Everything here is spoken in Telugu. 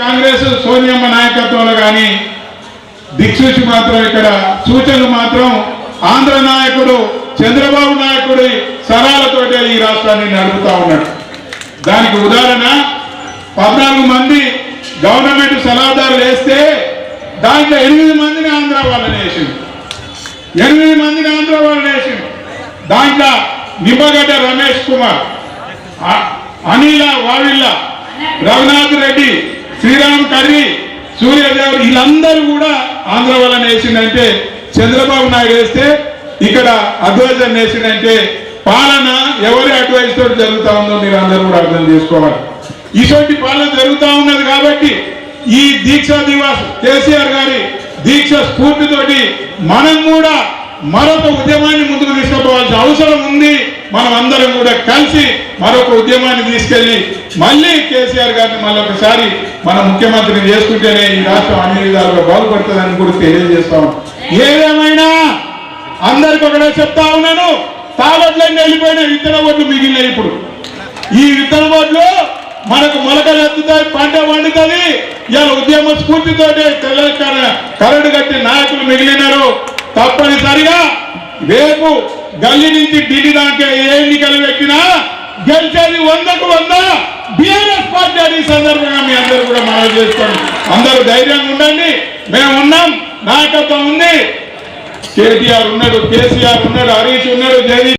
కాంగ్రెస్ సోనియమ్మ నాయకత్వంలో కానీ దిక్సూచి మాత్రం ఇక్కడ సూచనలు మాత్రం ఆంధ్ర నాయకుడు చంద్రబాబు నాయకుడి సరాలతోటే ఈ రాష్ట్రాన్ని నడుపుతా ఉన్నాడు. దానికి ఉదాహరణ పద్నాలుగు మంది గవర్నమెంట్ సలహాదారులు వేస్తే దాంట్లో ఎనిమిది మందిని ఆంధ్ర వాళ్ళని వేసింది ఎనిమిది మందిని ఆంధ్ర వాళ్ళని వేసింది దాంట్లో నిమ్మగడ్డ రమేష్ కుమార్ అనిల వావిల్ల రఘునాథ్ రెడ్డి శ్రీరామ్ కర్రీ సూర్యదేవ్ వీళ్ళందరూ కూడా ఆంధ్ర వాళ్ళని వేసిందంటే చంద్రబాబు నాయుడు వేస్తే ఇక్కడ అడ్వైజర్ వేసిందంటే పాలన ఎవరి అడ్వైస్ తోటి జరుగుతా ఉందో మీరు అందరూ కూడా అర్థం చేసుకోవాలి. ఇటువంటి పాలన జరుగుతా ఉన్నది కాబట్టి ఈ దీక్షా దివాస్ కేసీఆర్ గారి దీక్ష స్ఫూర్తితోటి మనం కూడా మరొక ఉద్యమాన్ని ముందుకు తీసుకుపోవాల్సిన అవసరం ఉంది. మనం అందరం కూడా కలిసి మరొక ఉద్యమాన్ని తీసుకెళ్ళి మళ్ళీ కేసీఆర్ గారిని మళ్ళొకసారి మన ముఖ్యమంత్రిని చేసుకుంటేనే ఈ రాష్ట్రం అన్ని విధాలుగా బాగుపడుతుందని కూడా తెలియజేస్తాం. ఏదేమైనా అందరికి ఒకటే చెప్తా ఉన్నాను తాగట్లన్నీ వెళ్ళిపోయిన విత్తన ఓట్లు మిగిలినాయి ఇప్పుడు. ఈ విత్తన ఓట్లు మనకు మొలకలు ఎత్తుతాయి పంట వండుతుంది ఇలా ఉద్యమ స్ఫూర్తితోటి తెలంగాణ కరడు కట్టి నాయకులు మిగిలినారు. తప్పనిసరిగా రేపు గల్లీ నుంచి ఢిల్లీ దాకా ఏ ఎన్నికలు పెట్టినా గెలిచేది వందకు వంద బిఆర్ఎస్ పార్టీ అని సందర్భంగా అందరూ కూడా మనవి చేసుకోండి అందరూ ధైర్యంగా ఉండండి. మేము ఉన్నాం. నాయకత్వం ఉంది. కేటీఆర్ ఉన్నాడు కేసీఆర్ ఉన్నాడు హరీష్ ఉన్నాడు జగదీష్